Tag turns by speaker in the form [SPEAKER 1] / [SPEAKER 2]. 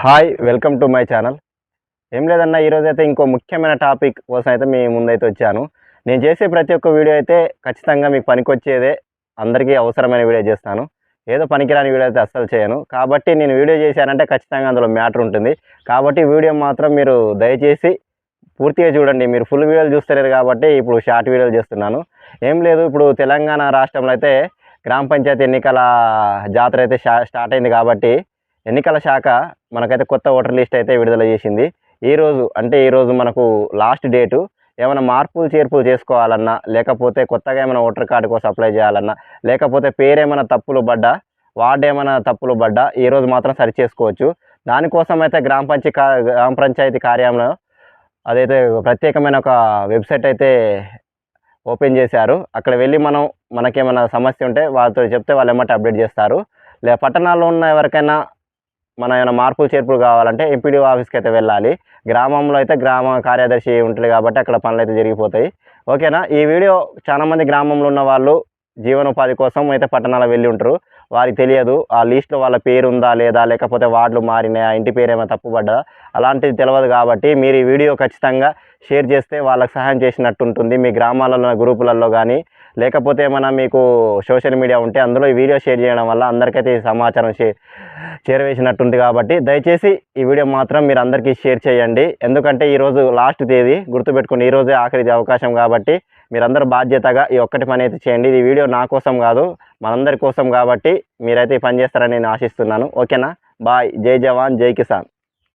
[SPEAKER 1] Hi welcome to my channel. ఏం లేదన్న ఈరోజు అయితే ఇంకో ముఖ్యమైన టాపిక్ కోసం అయితే మీ ముందైతే వచ్చాను. నేను చేసే ప్రతి ఒక్క వీడియో అయితే ఖచ్చితంగా మీకు పనికొచ్చేదే అందరికీ అవసరమైన వీడియో చేస్తాను. ఏదో పనికిరాని వీడియో అయితే అస్సలు చేయను. కాబట్టి నేను వీడియో చేశానంటే ఖచ్చితంగా అందులో మ్యాటర్ ఉంటుంది. కాబట్టి వీడియో మాత్రం మీరు దయచేసి పూర్తిగా చూడండి. మీరు ఫుల్ వీడియోలు చూస్తలేరు కాబట్టి ఇప్పుడు షార్ట్ వీడియోలు చేస్తున్నాను. ఏం లేదు ఇప్పుడు తెలంగాణ రాష్ట్రంలో అయితే గ్రామ పంచాయతీ ఎన్నికల జాతర అయితే స్టార్ట్ అయింది కాబట్టి ఎన్నికల శాఖ మనకైతే కొత్త ఓటర్ లిస్ట్ అయితే విడుదల చేసింది. ఈరోజు అంటే ఈరోజు మనకు లాస్ట్ డేటు ఏమైనా మార్పులు చేర్పులు చేసుకోవాలన్నా లేకపోతే కొత్తగా ఏమైనా ఓటర్ కార్డు కోసం అప్లై చేయాలన్నా లేకపోతే పేరేమైనా తప్పులు పడ్డా వార్డు ఏమైనా తప్పులు పడ్డా ఈ రోజు మాత్రం సరి చేసుకోవచ్చు దానికోసం అయితే గ్రామ పంచాయతీ కా- గ్రామ పంచాయతీ కార్యాలయంలో అదైతే ప్రత్యేకమైన ఒక వెబ్సైట్ అయితే ఓపెన్ చేశారు. అక్కడ వెళ్ళి మనం మనకేమైనా సమస్య ఉంటే వాళ్ళతో చెప్తే వాళ్ళు ఏమంటే అప్డేట్ చేస్తారు. లే పట్టణాల్లో ఉన్న ఎవరికైనా మన ఏమైనా మార్పులు చేర్పులు కావాలంటే ఎంపీడీ ఆఫీస్కి అయితే వెళ్ళాలి. గ్రామంలో అయితే గ్రామ కార్యదర్శి ఉంటుంది కాబట్టి అక్కడ పనులు అయితే జరిగిపోతాయి. ఓకేనా? ఈ వీడియో చాలామంది గ్రామంలో ఉన్న వాళ్ళు జీవనోపాధి కోసం అయితే పట్టణాలకు వెళ్ళి ఉంటారు. వారికి తెలియదు ఆ లిస్ట్లో వాళ్ళ పేరు ఉందా లేదా లేకపోతే వార్డులు మారినాయా ఇంటి పేరు ఏమైనా తప్పుపడ్డా అలాంటిది తెలియదు కాబట్టి మీరు ఈ వీడియో ఖచ్చితంగా షేర్ చేస్తే వాళ్ళకి సహాయం చేసినట్టు ఉంటుంది. మీ గ్రామాలలో ఉన్న గ్రూపులలో కానీ లేకపోతే ఏమైనా మీకు సోషల్ మీడియా ఉంటే అందులో ఈ వీడియో షేర్ చేయడం వల్ల అందరికైతే ఈ సమాచారం షేర్ చేరవేసినట్టుంది కాబట్టి దయచేసి ఈ వీడియో మాత్రం మీరు అందరికీ షేర్ చేయండి. ఎందుకంటే ఈరోజు లాస్ట్ తేదీ గుర్తుపెట్టుకుని ఈరోజే ఆఖరి అవకాశం కాబట్టి మీరందరూ బాధ్యతగా ఈ ఒక్కటి పని అయితే చేయండి. ఈ వీడియో నా కోసం కాదు మనందరి కోసం కాబట్టి మీరైతే ఈ పని చేస్తారని నేను ఆశిస్తున్నాను. ఓకేనా? బాయ్. జై జవాన్ జై కిసాన్.